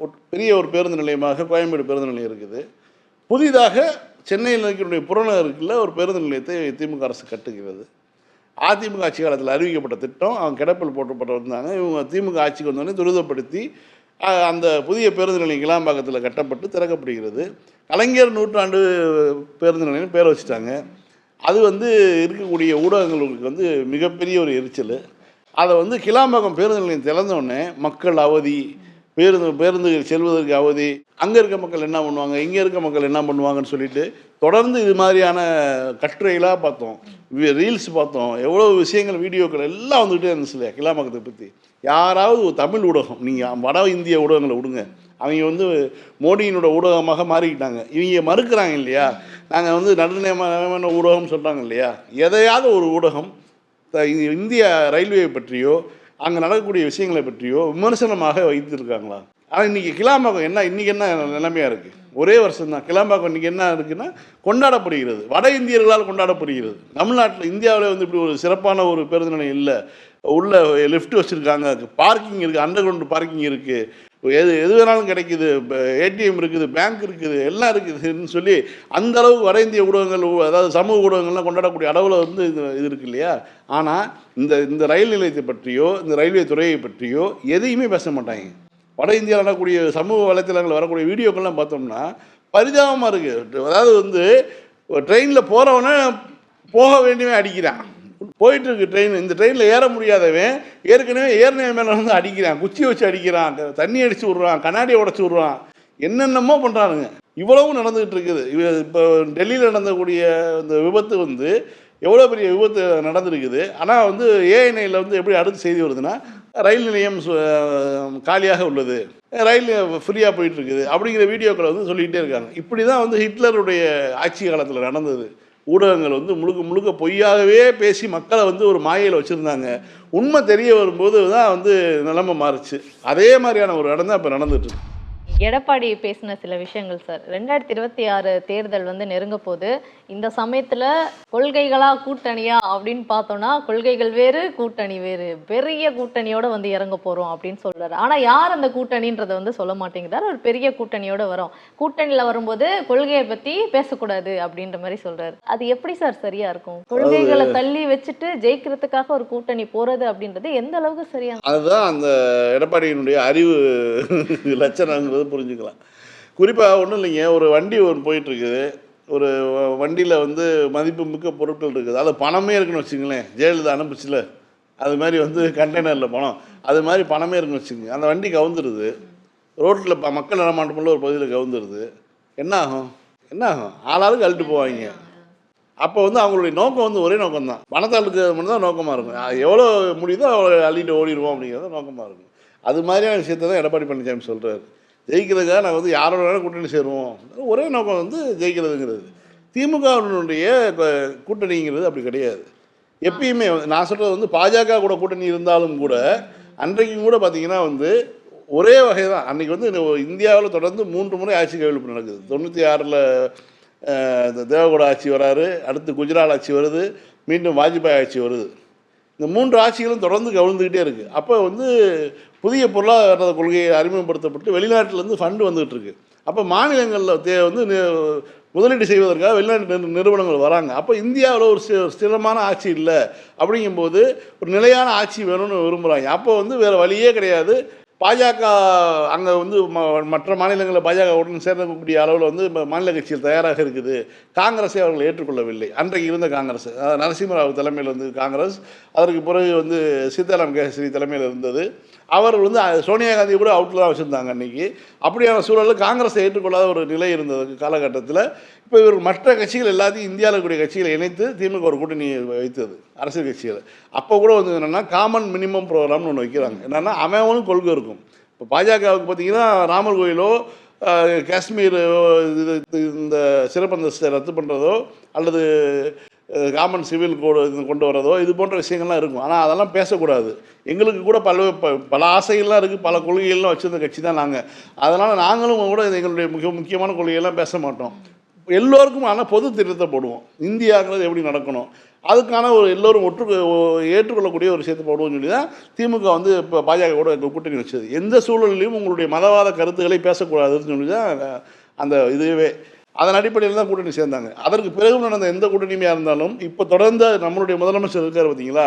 ஒரு பெரிய ஒரு பேருந்து நிலையமாக கோயம்பேடு பேருந்து நிலையம் இருக்குது. புதிதாக சென்னையில் இருக்கக்கூடிய புறநகருக்குள்ள ஒரு பேருந்து நிலையத்தை திமுக அரசு கட்டுகிறது. அதிமுக ஆட்சி காலத்தில் அறிவிக்கப்பட்ட திட்டம் அவங்க கிடப்பில் போட்டுப்பட்டு வந்தாங்க. இவங்க திமுக ஆட்சிக்கு வந்தோடனே துரிதப்படுத்தி அந்த புதிய பேருந்து நிலையம் கிளாம்பாக்கத்தில் கட்டப்பட்டு திறக்கப்படுகிறது. கலைஞர் நூற்றாண்டு பேருந்து நிலையம் பேர் வச்சுட்டாங்க. அது வந்து இருக்கக்கூடிய ஊடகங்களுக்கு வந்து மிகப்பெரிய ஒரு எரிச்சல். அதை வந்து கிளாம்பாக்கம் பேருந்து நிலையம் திறந்தோடனே மக்கள் அவதி பேருந்து பேருந்துகள் செல்வதற்கு அவதி. அங்கே இருக்க மக்கள் என்ன பண்ணுவாங்க? இங்கே இருக்க மக்கள் என்ன பண்ணுவாங்கன்னு சொல்லிட்டு தொடர்ந்து இது மாதிரியான கட்டுரைகளாக பார்த்தோம். ரீல்ஸ் பார்த்தோம். எவ்வளோ விஷயங்கள் வீடியோக்கள் எல்லாம் வந்துகிட்டே இருந்துச்சு இல்லையா கிளாம்பாக்கத்தை பற்றி யாராவது ஒரு தமிழ் ஊடகம் நீங்கள் வட இந்திய ஊடகங்களை விடுங்க. அவங்க வந்து மோடியினோட ஊடகமாக மாறிக்கிட்டாங்க. இவங்க மறுக்கிறாங்க இல்லையா? நாங்கள் வந்து நடுநிலையமான ஊடகம்னு சொல்கிறாங்க இல்லையா? எதையாவது ஒரு ஊடகம் இந்திய ரயில்வே பற்றியோ அங்கே நடக்கக்கூடிய விஷயங்களை பற்றியோ விமர்சனமாக வைத்திருக்காங்களா? ஆனால் இன்றைக்கி கிளாம்பாக்கம் என்ன இன்றைக்கி என்ன நிலைமையாக இருக்குது ஒரே வருஷம் தான் கிளாம்பாக்கம் இன்றைக்கி என்ன இருக்குன்னா கொண்டாடப்படுகிறது. வட இந்தியர்களால் கொண்டாடப்படுகிறது. தமிழ்நாட்டில் இந்தியாவில் வந்து இப்படி ஒரு சிறப்பான ஒரு பேருந்து நிலையம் இல்லை. உள்ள லிஃப்ட் வச்சுருக்காங்க. பார்க்கிங் இருக்குது அண்டர் கிரவுண்ட் பார்க்கிங் இருக்குது எது எது வேணாலும் கிடைக்குது. ஏடிஎம் இருக்குது பேங்க் இருக்குது எல்லாம் இருக்குதுன்னு சொல்லி அந்த அளவு வட இந்திய ஊடகங்கள் அதாவது சமூக ஊடகங்கள்லாம் கொண்டாடக்கூடிய அளவில் வந்து இது இது இருக்கு இல்லையா? ஆனால் இந்த இந்த ரயில் நிலையத்தை பற்றியோ இந்த ரயில்வே துறையை பற்றியோ எதையுமே பேச மாட்டாங்க. வட இந்தியாவில் நடக்கக்கூடிய சமூக வலைத்தளங்கள் வரக்கூடிய வீடியோக்கள்லாம் பார்த்தோம்னா பரிதாபமாக இருக்குது அதாவது வந்து ட்ரெயினில் போகிறவனே போக வேண்டியவன் அடிக்கிறான். போயிட்டு இருக்கு ட்ரெயின் இந்த ட்ரெயினில் ஏற முடியாதவன் ஏற்கனவே ஏறின மேலே வந்து அடிக்கிறான். குச்சி வச்சு அடிக்கிறான். தண்ணி அடிச்சு விட்றான். கண்ணாடியை உடச்சி விட்றான். என்னென்னமோ பண்ணுறானுங்க இவ்வளவும் நடந்துகிட்டு இருக்குது. இப்போ டெல்லியில் நடந்தக்கூடிய இந்த விபத்து வந்து எவ்வளோ பெரிய விபத்து நடந்திருக்குது. ஆனால் வந்து ஏஎன்ஐயில் வந்து எப்படி அடுத்து செய்தி வருதுன்னா ரயில் நிலையம் சு- காலியாக உள்ளது. ரயில் ஃப்ரீயாக போயிட்டுருக்குது அப்படிங்கிற வீடியோக்களை வந்து சொல்லிக்கிட்டே இருக்காங்க. இப்படி தான் வந்து ஹிட்லருடைய ஆட்சி காலத்தில் நடந்தது. ஊடகங்கள் வந்து முழுக்க முழுக்க பொய்யாகவே பேசி மக்களை வந்து ஒரு மாயையில் வச்சுருந்தாங்க. உண்மை தெரிய வரும்போது தான் வந்து நிலைமை மாறுச்சு. அதே மாதிரியான ஒரு இடம் தான் இப்போ நடந்துட்டு எடப்பாடி பேசின சில விஷயங்கள் சார். ரெண்டாயிரத்தி இருபத்தி ஆறு தேர்தல் வந்து நெருங்க போது இந்த சமயத்துல கொள்கைகளா கூட்டணியா அப்படின்னு பார்த்தோம்னா கொள்கைகள் வேறு கூட்டணி வேறு. பெரிய கூட்டணியோட வந்து இறங்க போறோம் அப்படின்னு சொல்றாரு. ஆனா யார் அந்த கூட்டணின்றதை வந்து சொல்ல மாட்டேங்கிறார் ஒரு பெரிய கூட்டணியோட வரும். கூட்டணியில வரும்போது கொள்கையை பத்தி பேசக்கூடாது அப்படின்ற மாதிரி சொல்றாரு. அது எப்படி சார் சரியா இருக்கும்? கொள்கைகளை தள்ளி வச்சுட்டு ஜெயிக்கிறதுக்காக ஒரு கூட்டணி போறது அப்படின்றது எந்த அளவுக்கு சரியா அதுதான் அந்த எடப்பாடியினுடைய அறிவு <laughs> லட்சணங்கிறது புரிஞ்சுக்கலாம். குறிப்பாக ஒன்றும் இல்லைங்க ஒரு வண்டி ஒன்று போயிட்டுருக்குது. ஒரு வண்டியில் வந்து மதிப்பு மிக்க பொருட்கள் இருக்குது. அது பணமே இருக்குன்னு வச்சுங்களேன் ஜெயலலிதா அனுப்பிச்சுல அது மாதிரி வந்து கண்டெய்னரில் பணம். அது மாதிரி பணமே இருக்குன்னு வச்சுக்கோங்க. அந்த வண்டி கவுந்துருது. ரோட்டில் ப மக்கள் நடமாட்டமுள்ள ஒரு பகுதியில் கவுந்துருது. என்ன ஆகும்? என்ன ஆகும்? ஆளாளுக்கு அழுட்டு போவாங்க. அப்போ வந்து அவங்களுடைய நோக்கம் வந்து ஒரே நோக்கம் தான் பணத்தை அழுக்கிறது மட்டும் தான் நோக்கமாக இருக்கும் எவ்வளோ முடியுதோ அவ்வளோ அள்ளிட்டு ஓடிடுவோம் அப்படிங்கிறது நோக்கமாக இருக்கும். அது மாதிரியான விஷயத்தை தான் எடப்பாடி பழனிசாமி சொல்கிறாரு ஜெயிக்கிறதுக்காக நான் வந்து யாரோட வேணாலும் கூட்டணி சேருவோம். ஒரே நோக்கம் வந்து ஜெயிக்கிறதுங்கிறது. திமுகவினுடைய கூட்டணிங்கிறது அப்படி கிடையாது. எப்பயுமே நான் சொல்கிறது வந்து பாஜக கூட கூட்டணி இருந்தாலும் கூட அன்றைக்கும் கூட பார்த்தீங்கன்னா வந்து ஒரே வகை தான் அன்றைக்கி வந்து இந்தியாவில் தொடர்ந்து மூன்று முறை ஆட்சி கவிழ்ப்பு நடக்குது. தொண்ணூற்றி ஆறில் தேவகோட ஆட்சி வராரு. அடுத்து குஜராத் ஆட்சி வருது. மீண்டும் வாஜ்பாய் ஆட்சி வருது. இந்த மூன்று ஆட்சிகளும் தொடர்ந்து கவிழ்ந்துக்கிட்டே இருக்குது அப்போ வந்து புதிய பொருளாதார கொள்கையை அறிமுகப்படுத்தப்பட்டு வெளிநாட்டிலேருந்து ஃபண்டு வந்துகிட்டு இருக்கு அப்போ மாநிலங்களில் தே வந்து முதலீடு செய்வதற்காக வெளிநாட்டு நிறு- நிறுவனங்கள் வராங்க. அப்போ இந்தியாவில் ஒரு ஸ்திரமான ஆட்சி இல்லை. அப்படிங்கும்போது ஒரு நிலையான ஆட்சி வேணும்னு விரும்புகிறாங்க அப்போ வந்து வேறு வழியே கிடையாது. பாஜக அங்கே வந்து ம- மற்ற மாநிலங்களில் பாஜக உடன் சேர்க்கக்கூடிய அளவில் வந்து மாநில கட்சிகள் தயாராக இருக்குது. காங்கிரஸை அவர்கள் ஏற்றுக்கொள்ளவில்லை. அன்றைக்கு இருந்த காங்கிரஸ் அதாவது நரசிம்மராவ் தலைமையில் வந்து காங்கிரஸ் அதற்கு பிறகு வந்து சீதாராம் கேசரி தலைமையில் இருந்தது. அவர் வந்து சோனியா காந்தி கூட அவுட்டில் தான் வச்சுருந்தாங்க அன்றைக்கி அப்படியான சூழலில் காங்கிரஸை ஏற்றுக்கொள்ளாத ஒரு நிலை இருந்தது காலகட்டத்தில். இப்போ இவர் மற்ற கட்சிகள் எல்லாத்தையும் இந்தியாவில் இருக்கக்கூடிய கட்சிகளை இணைத்து திமுக ஒரு கூட்டணி வைத்தது அரசியல் கட்சிகள். அப்போ கூட வந்து என்னென்னா காமன் மினிமம் ப்ரோக்ராம்னு ஒன்று வைக்கிறாங்க. என்னென்னா அவனும் கொள்கை இருக்கும். இப்போ பாஜகவுக்கு பார்த்தீங்கன்னா ராமர் கோயிலோ காஷ்மீர் இது இந்த சிறப்பந்தஸ்தை ரத்து பண்ணுறதோ அல்லது காமன் சிவில் கோடு இது கொண்டு வரதோ இது போன்ற விஷயங்கள்லாம் இருக்கும். ஆனால் அதெல்லாம் பேசக்கூடாது. எங்களுக்கு கூட பல ப- பல ஆசைகள்லாம் இருக்குது பல கொள்கைகள்லாம் வச்சுருந்த கட்சி தான் நாங்கள் அதனால் நாங்களும் கூட எங்களுடைய மிக முக்கியமான கொள்கையெல்லாம் பேச மாட்டோம். எல்லோருக்கும் ஆனால் பொது திட்டத்தை போடுவோம். இந்தியாங்கிறது எப்படி நடக்கணும்? அதுக்கான ஒரு எல்லோரும் ஒற்று ஏற்றுக்கொள்ளக்கூடிய ஒரு விஷயத்தை போடுவோம்னு சொல்லி தான் திமுக வந்து இப்போ பாஜக கூட கூட்டணி வச்சது. எந்த சூழலிலும் உங்களுடைய மதவாத கருத்துக்களை பேசக்கூடாதுன்னு சொல்லி தான் அந்த இதுவே அதன் அடிப்படையில் தான் கூட்டணி சேர்ந்தாங்க. அதற்கு பிறகு நடந்த எந்த கூட்டணியுமையாக இருந்தாலும் இப்போ தொடர்ந்து நம்மளுடைய முதலமைச்சர் இருக்கார் பார்த்தீங்களா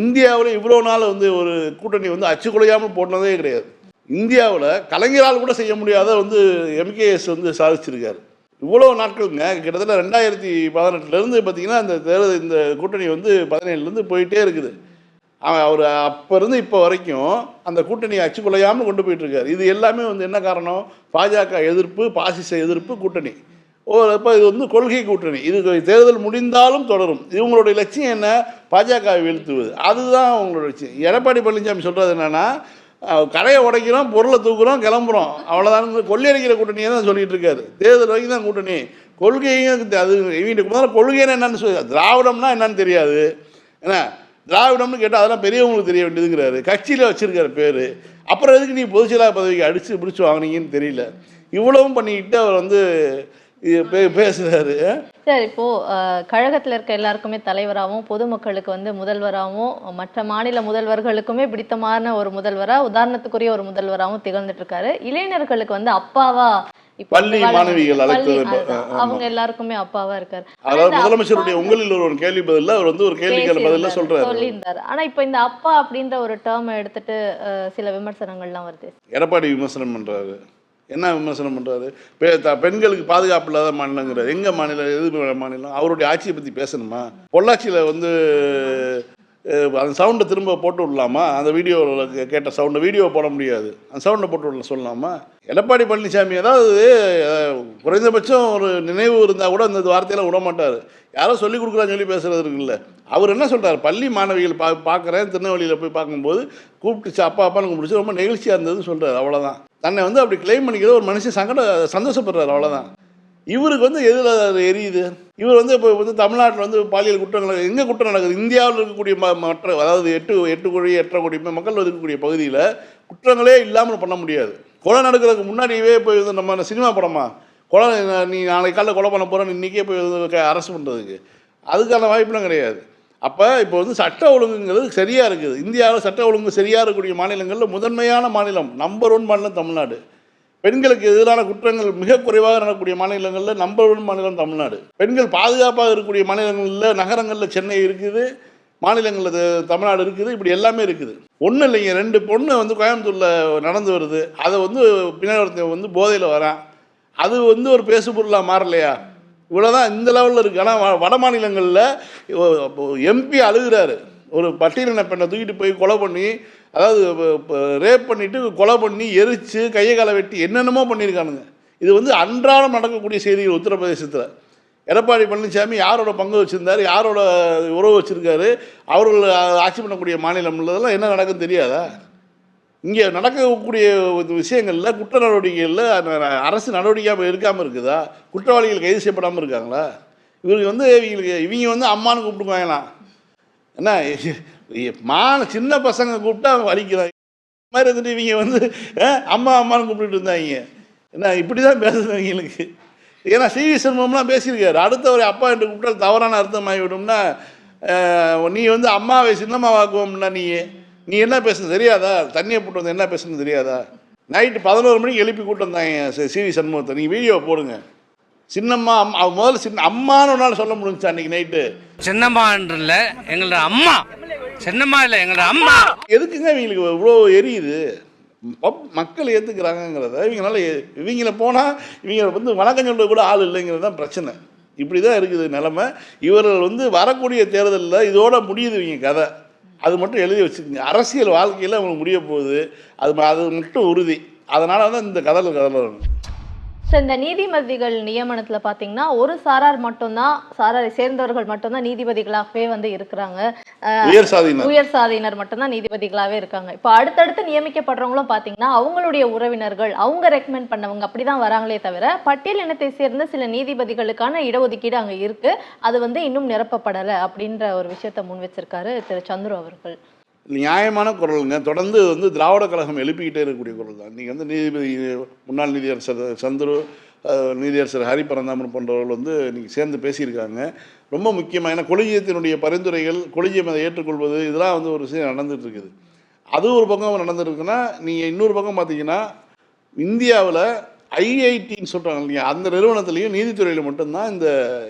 இந்தியாவில் இவ்வளோ நாள் வந்து ஒரு கூட்டணி வந்து அச்சுக்குலையாமல் போட்டதே கிடையாது. இந்தியாவில் கலைஞரால் கூட செய்ய முடியாத வந்து எம்கேஎஸ் வந்து சாதிச்சிருக்காரு. இவ்வளோ நாட்களுங்க கிட்டத்தட்ட ரெண்டாயிரத்தி பதினெட்டுலேருந்து பார்த்தீங்கன்னா இந்த தேர்தல் இந்த கூட்டணி வந்து பதினேழுலேருந்து போயிட்டே இருக்குது. அவன் அவர் அப்போ இருந்து இப்போ வரைக்கும் அந்த கூட்டணியை அச்சுக்குலையாமல் கொண்டு போயிட்டுருக்காரு இது எல்லாமே வந்து என்ன காரணம்? பாஜக எதிர்ப்பு பாசிச எதிர்ப்பு கூட்டணி. ஓ இப்போ இது வந்து கொள்கை கூட்டணி. இது தேர்தல் முடிந்தாலும் தொடரும். இவங்களுடைய லட்சியம் என்ன? பாஜகவை வீழ்த்துவது. அதுதான் அவங்களோட லட்சியம். எடப்பாடி பழனிசாமி சொல்கிறது என்னென்னா கடையை உடைக்கிறோம் பொருளை தூக்குறோம் கிளம்புறோம். அவ்வளோதான் கொள்ளையடிக்கிற கூட்டணியை தான் சொல்லிட்டு இருக்காரு. தேர்தல் வரைக்கும் தான் கூட்டணி. கொள்கையும் அது இவங்களுக்கு முதல்ல கொள்கைன்னு என்னன்னு சொல்லி திராவிடம்னா என்னன்னு தெரியாது. என்ன? திராவிடம்னு கேட்டால் அதெல்லாம் பெரியவங்களுக்கு தெரிய வேண்டியதுங்கிறாரு. கட்சியில் வச்சிருக்காரு பேர். அப்புறம் எதுக்கு நீ பொதுச்செயலாளர் பதவிக்கு அடித்து பிடிச்சி வாங்கினீங்கன்னு தெரியல. இவ்வளவும் பண்ணிக்கிட்டு அவர் வந்து பேசுறாரு சார் இப்போ கழகத்துல இருக்க எல்லாருக்குமே தலைவராகவும் பொதுமக்களுக்கு வந்து முதல்வராகவும் மற்ற மாநில முதல்வர்களுக்குமே பிடித்தமான ஒரு முதல்வரா உதாரணத்துக்குரிய ஒரு முதல்வராகவும் திகழ்ந்துட்டு இருக்காரு இளைஞர்களுக்கு வந்து அப்பாவா பள்ளி மாணவிகள். அவங்க எல்லாருக்குமே அப்பாவா இருக்காரு. அதாவது முதலமைச்சருடைய உங்களில் ஒரு கேள்வி பதில்ல அவர் வந்து ஒரு கேள்விக்கான பதில சொல்றாரு. சொல்லியிருந்தாரு. ஆனா இப்போ இந்த அப்பா அப்படின்ற ஒரு டேர்மை எடுத்துட்டு சில விமர்சனங்கள்லாம் வருது. எடப்பாடி விமர்சனம் பண்றாரு. என்ன விமர்சனம் பண்ணுறாரு பெ- த- பெண்களுக்கு பாதுகாப்பு இல்லாத மாநிலங்கிறார். எங்கள் மாநிலம் எது மாநிலம்? அவருடைய ஆட்சியை பற்றி பேசணுமா? பொள்ளாச்சியில் வந்து அந்த சவுண்டை திரும்ப போட்டு விடலாமா? அந்த வீடியோவில் கேட்ட சவுண்டை வீடியோ போட முடியாது. அந்த சவுண்டை போட்டு விடல சொல்லலாமா? எடப்பாடி பழனிசாமி அதாவது குறைந்தபட்சம் ஒரு நினைவு இருந்தால் கூட அந்த வார்த்தையெல்லாம் விட மாட்டார். யாரோ சொல்லி கொடுக்குறான்னு சொல்லி பேசுறது இருக்குல்ல. அவர் என்ன சொல்கிறார் பள்ளி மாணவிகள் பா பார்க்குறேன் திருநெல்வேலியில் போய் பார்க்கும்போது கூப்பிட்டுச்சு அப்பா அப்பான்னு கூப்பிடுச்சு ரொம்ப நெகிழ்ச்சியாக இருந்ததுன்னு சொல்கிறார் அவ்வளோதான் தன்னை வந்து அப்படி கிளைம் பண்ணிக்கிற ஒரு மனுஷன் சங்கட சந்தோஷப்படுறாரு. அவ்வளோதான் இவருக்கு வந்து எதில் எரியுது? இவர் வந்து இப்போ வந்து தமிழ்நாட்டில் வந்து பாலியல் குற்றங்கள் எங்கே குற்றம் நடக்குது? இந்தியாவில் இருக்கக்கூடிய ம மற்ற அதாவது எட்டு எட்டு கோடி எட்டரை கோடி மக்கள் இருக்கக்கூடிய பகுதியில் குற்றங்களே இல்லாமல் பண்ண முடியாது. கொலை நடக்கிறதுக்கு முன்னாடியே போய் வந்து நம்ம சினிமா படமா? கொலை நீ நாளைக்கு காலைல கொலை பண்ண போகிறேன் இன்றைக்கே போய் வந்து பண்ணுறதுக்கு அதுக்கான வாய்ப்புலாம் கிடையாது. அப்போ இப்போ வந்து சட்ட ஒழுங்குங்கிறது சரியாக இருக்குது. இந்தியாவில் சட்ட ஒழுங்கு சரியாக இருக்கக்கூடிய மாநிலங்களில் முதன்மையான மாநிலம் நம்பர் ஒன் மாநிலம் தமிழ்நாடு. பெண்களுக்கு எதிரான குற்றங்கள் மிக குறைவாக நடக்கக்கூடிய மாநிலங்களில் நம்பர் ஒன் மாநிலம் தமிழ்நாடு. பெண்கள் பாதுகாப்பாக இருக்கக்கூடிய மாநிலங்களில் நகரங்களில் சென்னை இருக்குது மாநிலங்களில் த- தமிழ்நாடு இருக்குது இப்படி எல்லாமே இருக்குது. ஒன்றும் இல்லைங்க ரெண்டு பொண்ணு வந்து கோயம்புத்தூரில் நடந்து வருது. அதை வந்து பின்னாடி ஒருத்தன் வந்து போதையில் வரான். அது வந்து ஒரு பேசு பொருளாக மாறலையா? இவ்வளோதான் இந்த லெவலில் இருக்குது ஆனால் வ- வட மாநிலங்களில் எம்பி அழுகிறாரு. ஒரு பட்டியலின பெண்ணை தூக்கிட்டு போய் கொலை பண்ணி அதாவது ரேப் பண்ணிவிட்டு கொலை பண்ணி எரித்து கையை காலை வெட்டி என்னென்னமோ பண்ணியிருக்கானுங்க. இது வந்து அன்றாடம் நடக்கக்கூடிய செய்திகள் உத்தரப்பிரதேசத்தில். எடப்பாடி பழனிசாமி யாரோட பங்கு வச்சுருந்தார் யாரோட உறவு வச்சுருக்காரு அவர்கள் ஆட்சி பண்ணக்கூடிய மாநிலம் உள்ளதெல்லாம் என்ன நடக்கும் தெரியாதா? இங்கே நடக்கக்கூடிய விஷயங்களில் குற்ற நடவடிக்கைகளில் அரசு நடவடிக்கையாக இருக்காமல் இருக்குதா? குற்றவாளிகள் கைது செய்யப்படாமல் இருக்காங்களா? இவருக்கு வந்து இவங்களுக்கு இவங்க வந்து அம்மானு கூப்பிட்டுக்குவாங்களாம் என்ன மான சின்ன பசங்க கூப்பிட்டா அவங்க வலிக்கிறாங்க இந்த மாதிரி இருந்துட்டு இவங்க வந்து அம்மா அம்மான்னு கூப்பிட்டுட்டு இருந்தாங்க. என்ன இப்படி தான் பேசுது இவங்களுக்கு. ஏன்னா சிவி சண்முகம்லாம் பேசியிருக்காரு. அடுத்தவர் அப்பா என்று கூப்பிட்டால் தவறான அர்த்தம் ஆகிவிடும்னா நீ வந்து அம்மாவை சின்னம்மாவாக்குவோம்னா நீ நீ என்ன பேசுன தெரியாதா? தண்ணியை போட்டு வந்து என்ன பேசுனது தெரியாதா? நைட்டு பதினோரு மணிக்கு எழுப்பி கூட்டு வந்தாங்க சிவி சண்முகத்தை. நீங்கள் வீடியோ போடுங்க. சின்னம்மா அம்மா அவ முதல்ல சின்ன அம்மான்னு நாள் சொல்ல முடிஞ்சுச்சு அன்னைக்கு நைட்டு சின்னம்மான்றல எங்களோட அம்மா. சின்னம்மா இல்லை எங்களோட அம்மா. எதுக்குங்க இவங்களுக்கு இவ்வளோ எரியுது? பப் மக்கள் ஏற்றுக்கிறாங்கங்கிறத இவங்களால இவங்கள போனால் இவங்க வந்து வணக்கம் சொல்ல கூட ஆள் இல்லைங்கிறது தான் பிரச்சனை. இப்படி தான் இருக்குது நிலமை. இவர்கள் வந்து வரக்கூடிய தேர்தலில் இதோட முடியுது இவங்க கதை. அது மட்டும் எழுதி வச்சுக்கோங்க. அரசியல் வாழ்க்கையில் அவங்களுக்கு முடிய போகுது. அது அது மட்டும் உறுதி. அதனால தான் இந்த கதல் கதல் ஸோ இந்த நீதிபதிகள் நியமனத்துல பாத்தீங்கன்னா ஒரு சாரார் மட்டும்தான் சாராரை சேர்ந்தவர்கள் மட்டும்தான் நீதிபதிகளாகவே வந்து இருக்கிறாங்க. உயர் சாதியினர். மட்டும்தான் நீதிபதிகளாவே இருக்காங்க. இப்போ அடுத்தடுத்து நியமிக்கப்படுறவங்களும் பாத்தீங்கன்னா அவங்களுடைய உறவினர்கள் அவங்க ரெக்கமெண்ட் பண்ணவங்க அப்படிதான் வராங்களே தவிர பட்டியல் இனத்தை சேர்ந்த சில நீதிபதிகளுக்கான இடஒதுக்கீடு அங்க இருக்கு. அது வந்து இன்னும் நிரப்பப்படலை அப்படின்ற ஒரு விஷயத்த முன் வச்சிருக்காரு திரு சந்துரு அவர்கள். நியாயமான குரலுங்க. தொடர்ந்து வந்து திராவிட கழகம் எழுப்பிக்கிட்டே இருக்கக்கூடிய குரல் தான். நீங்கள் வந்து நீதிபதி முன்னாள் நீதியரசர் சந்துரு நீதியரசர் ஹரி பரந்தாமன் போன்றவர்கள் வந்து நீங்கள் சேர்ந்து பேசியிருக்காங்க. ரொம்ப முக்கியமாக ஏன்னா கொலிஜியத்தினுடைய பரிந்துரைகள் கொலிஜியம் அதை ஏற்றுக்கொள்வது இதெல்லாம் வந்து ஒரு விஷயம் நடந்துகிட்ருக்குது இருக்குது அது ஒரு பக்கம் நடந்துருக்குன்னா நீங்கள் இன்னொரு பக்கம் பார்த்தீங்கன்னா இந்தியாவில் ஐஐடின்னு சொல்கிறாங்க இல்லையா? அந்த நிறுவனத்துலேயும் நீதித்துறையில் மட்டும்தான் இந்த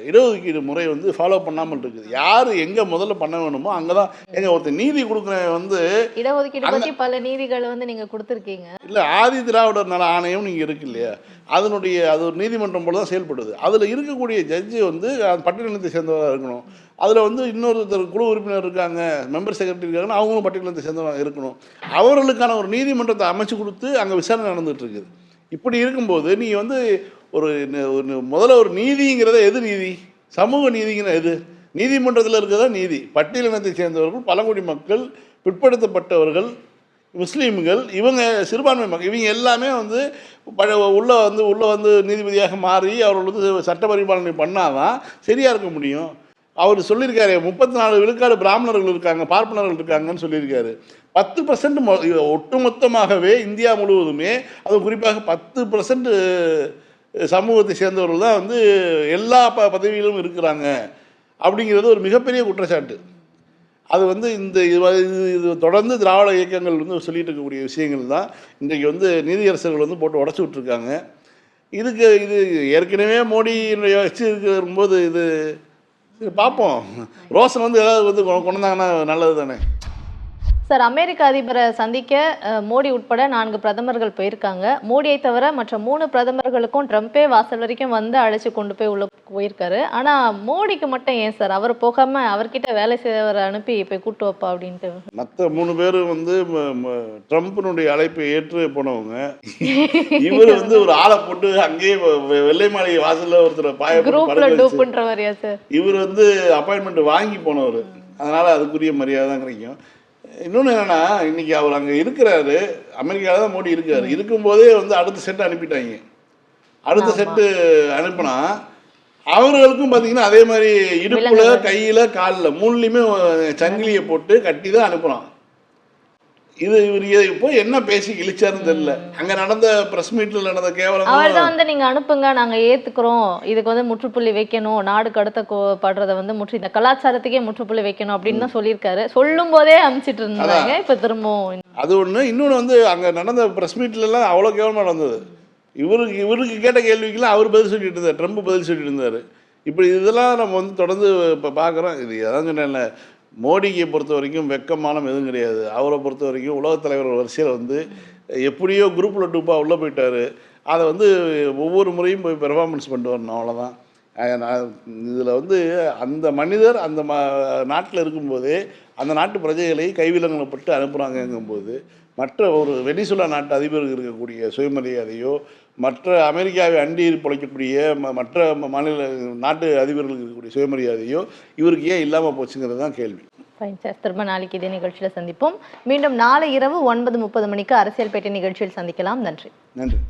இடஒதுக்கீடு முறை வந்து ஃபாலோ பண்ணாமல் இருக்குது. யார் எங்கே முதல்ல பண்ண வேணுமோ அங்கே தான் எங்க ஒருத்தர் நீதி கொடுக்குறவன் வந்து இடஒதுக்கீடு பத்தி பல நீதிகளை வந்து நீங்க கொடுத்துருக்கீங்க. இல்லை ஆதி திராவிடர் நல ஆணையம் நீங்கள் இருக்கு இல்லையா? அதனுடைய அது ஒரு நீதிமன்றம் போல தான் செயல்படுது. அதில் இருக்கக்கூடிய ஜட்ஜி வந்து பட்டியலினத்தை சேர்ந்தவராக இருக்கணும். அதில் வந்து இன்னொருத்தர் குழு உறுப்பினர் இருக்காங்க மெம்பர் செக்ரட்டரி இருக்காங்கன்னா அவங்களும் பட்டியலினத்தை சேர்ந்தவராக இருக்கணும். அவர்களுக்கான ஒரு நீதிமன்றத்தை அமைச்சு கொடுத்து அங்கே விசாரணை நடந்துட்டு இருக்குது. இப்படி இருக்கும்போது நீ வந்து ஒரு முதல்ல ஒரு நீதிங்கிறத எது நீதி? சமூக நீதிங்கிற எது? நீதிமன்றத்தில் இருக்கிறதா நீதி. பட்டியலினத்தை சேர்ந்தவர்கள் பழங்குடி மக்கள் பிற்படுத்தப்பட்டவர்கள் முஸ்லீம்கள் இவங்க சிறுபான்மை மக்கள் இவங்க எல்லாமே வந்து பழ- உள்ளே வந்து உள்ளே வந்து நீதிபதியாக மாறி அவர்கள் வந்து சட்ட பரிபாலனை பண்ணாதான் சரியாக இருக்க முடியும். அவர் சொல்லியிருக்காரு முப்பத்தி நாலு விழுக்காடு பிராமணர்கள் இருக்காங்க பார்ப்பனர்கள் இருக்காங்கன்னு சொல்லியிருக்காரு. பத்து பர்சன்ட் ஒட்டுமொத்தமாகவே இந்தியா முழுவதுமே அது குறிப்பாக பத்து பர்சன்ட் சமூகத்தை சேர்ந்தவர்கள் தான் வந்து எல்லா ப பதவியிலும் இருக்கிறாங்க. அப்படிங்கிறது ஒரு மிகப்பெரிய குற்றச்சாட்டு. அது வந்து இந்த இது இது- இது தொடர்ந்து திராவிட இயக்கங்கள் வந்து சொல்லிட்டு இருக்கக்கூடிய விஷயங்கள் தான். இன்றைக்கு வந்து நீதியரசர்கள் வந்து போட்டு உடச்சி விட்ருக்காங்க இதுக்கு இது ஏற்கனவே மோடி வச்சு இருக்கும்போது இது சரி பார்ப்போம் ரோஷன் வந்து ஏதாவது வந்து கொ- கொண்டு வந்தாங்கன்னா நல்லது தானே சார் அமெரிக்க அதிபரை சந்திக்க மோடி உட்பட நான்கு பிரதமர்கள் போயிருக்காங்க. மோடியை தவிர மற்ற மூணு பிரதமர்களுக்கும் ட்ரம்ப்பே வாசல் வரைக்கும் வந்து அழைச்சு கொண்டு போய் உள்ள போயிருக்காரு. ஆனா மோடிக்கு மட்டும் ஏன் சார்? அவர் போகாம அவர்கிட்ட வேலை செய்யவரை அனுப்பி போய் கூட்டு வைப்பா அப்படின்ட்டு. மற்ற மூணு பேரும் வந்து ட்ரம்ப்பினுடைய அழைப்பை ஏற்று போனவங்க. இவர் வந்து ஒரு ஆளை போட்டு அங்கேயே வெள்ளை மாளிகை வாசல்ல ஒருத்தர் பாய குரூப்ல சார்? இவர் வந்து அப்பாயின்மெண்ட் வாங்கி போனவர். அதனால அதுக்குரிய மரியாதை தான் கிடைக்கும். இன்னொன்று என்னன்னா இன்னைக்கு அவர் அங்கே இருக்கிறாரு அமெரிக்காவில் தான் மோடி இருக்காரு இருக்கும்போதே வந்து அடுத்த செட்டு அனுப்பிட்டாங்க அடுத்த. செட்டு அனுப்புனா அவர்களுக்கும் பார்த்தீங்கன்னா அதே மாதிரி இடுப்புல. கையில காலில் மூணுலையுமே சங்கிலியை போட்டு கட்டி தான் அனுப்புனான் இது இவர் இதை போய் என்ன பேசி இழிச்சாருன்னு தெரியல. அங்க நடந்த பிரஸ் மீட்ல நடந்த அவர் கேவலம் தான் வந்து நீங்க அனுப்புங்க நாங்க ஏத்துக்கிறோம். இதுக்கு வந்து முற்றுப்புள்ளி வைக்கணும். நாடு கடத்த படுறத வந்து முற்று இந்த கலாச்சாரத்துக்கே முற்றுப்புள்ளி வைக்கணும் அப்படின்னு தான் சொல்லியிருக்காரு. சொல்லும் போதே அனுப்பிச்சிட்டு இருந்தாங்க இப்ப திரும்பவும் அது ஒன்று இன்னொன்று வந்து அங்கே நடந்த ப்ரெஸ் மீட்லலாம் அவ்வளோ கேவலமாக நடந்தது. இவருக்கு இவருக்கு கேட்ட கேள்விக்கெல்லாம் அவர் பதில் சொல்லிட்டு இருந்தார். ட்ரம்ப் பதில் சொல்லிட்டு இருந்தார். இப்படி இதெல்லாம் நம்ம வந்து தொடர்ந்து இப்போ பார்க்குறோம். இது அதான் சொன்னேன்ல. மோடியை பொறுத்த வரைக்கும் வெக்கமானம் எதுவும் கிடையாது. அவரை பொறுத்த வரைக்கும் உலகத் தலைவர் வரிசையில் வந்து எப்படியோ குரூப்பில் டூப்பாக உள்ளே போயிட்டார். அதை வந்து ஒவ்வொரு முறையும் போய் பெர்ஃபார்மன்ஸ் பண்ணிட்டு வரணும் அவ்வளோதான் இதில் வந்து அந்த மனிதர் அந்த ம நாட்டில் இருக்கும்போதே அந்த நாட்டு பிரஜைகளை கைவிலங்கப்பட்டு அனுப்புகிறாங்கங்கும்போது மற்ற ஒரு வெனிசுலா நாட்டு அதிபருக்கு இருக்கக்கூடிய சுயமரியாதையோ மற்ற அமெரிக்காவை அண்டி பிழைக்கக்கூடிய மற்ற மாநில நாட்டு அதிபர்களுக்கு இருக்கக்கூடிய சுயமரியாதையோ இவருக்கு ஏன் இல்லாமல் போச்சுங்கிறது தான் கேள்வி. ஃபைன் சார் திரும்ப நாளைக்கு இதே நிகழ்ச்சியில சந்திப்போம். மீண்டும் நாளை இரவு ஒன்பது முப்பது மணிக்கு அரசியல் பேட்டை நிகழ்ச்சியில் சந்திக்கலாம். நன்றி. நன்றி.